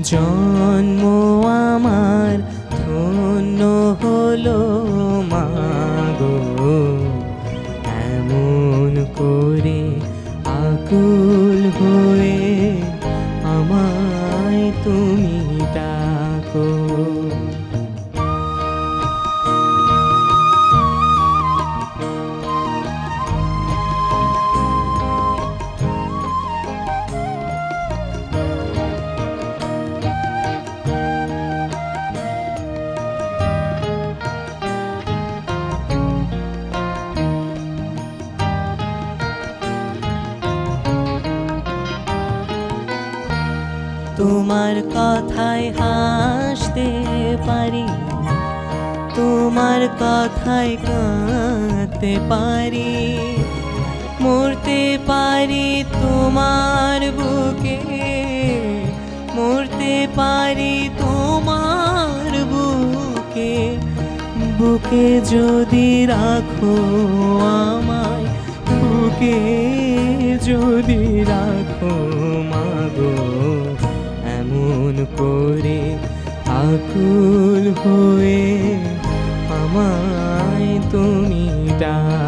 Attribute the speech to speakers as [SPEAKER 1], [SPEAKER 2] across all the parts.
[SPEAKER 1] জন্ম আমার ধন্য হলো তোমার কথায় হাসতে পারি, তোমার কথায় কাঁদতে পারি। মরতে পারি তোমার বুকে, মরতে পারি তোমার বুকে। বুকে যদি রাখো আকুল হয়ে আমায় তুমি ডাকো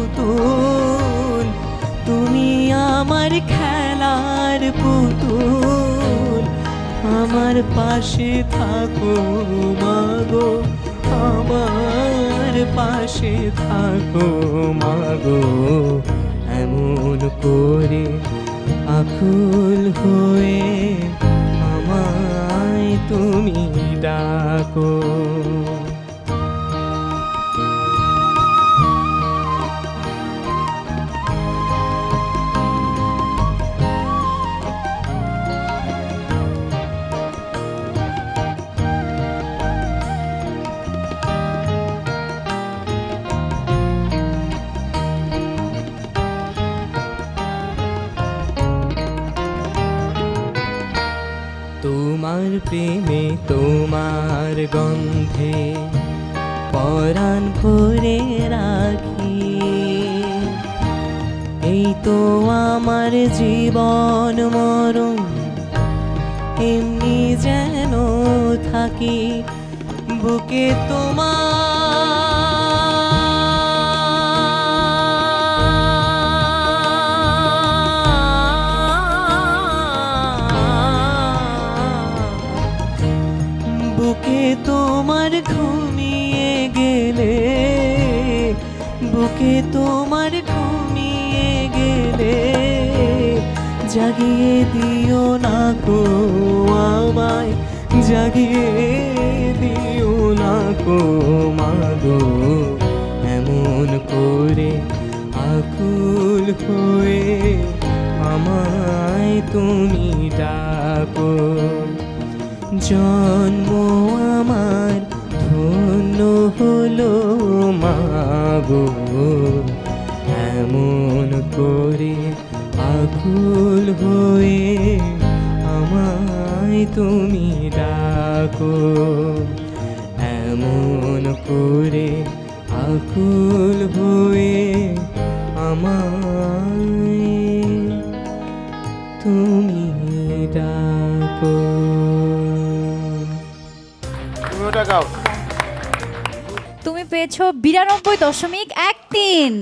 [SPEAKER 1] পুতুল, তুমি আমার খেলার পুতুল। আমার পাশে থাকো মাগো, আমার পাশে থাকো মাগো। এমন করে আকুল হয়ে আমায় তুমি ডাকো। তোমার প্রেমে, তোমার গন্ধে পরাণ ভরে রাখি। এই তো আমার জীবন মরণ, এমনি যেন থাকি। বুকে তোমার বুকে তোমার ঘুমিয়ে গেলে জাগিয়ে দিও না গো আমায়, জাগিয়ে দিও না গো মাগো এমন করে আকুল হয়ে আমায় তুমি ডাকো। জন্ম আমার ধন্য হলো মাগো এমন করে আকুল হয়ে আমায় তুমি ডাকো। এমন করে আকুল হয়ে আমায় তুমি ডাকো।
[SPEAKER 2] গাও।
[SPEAKER 3] পেয়েছ বিরানব্বই দশমিক এক তিন।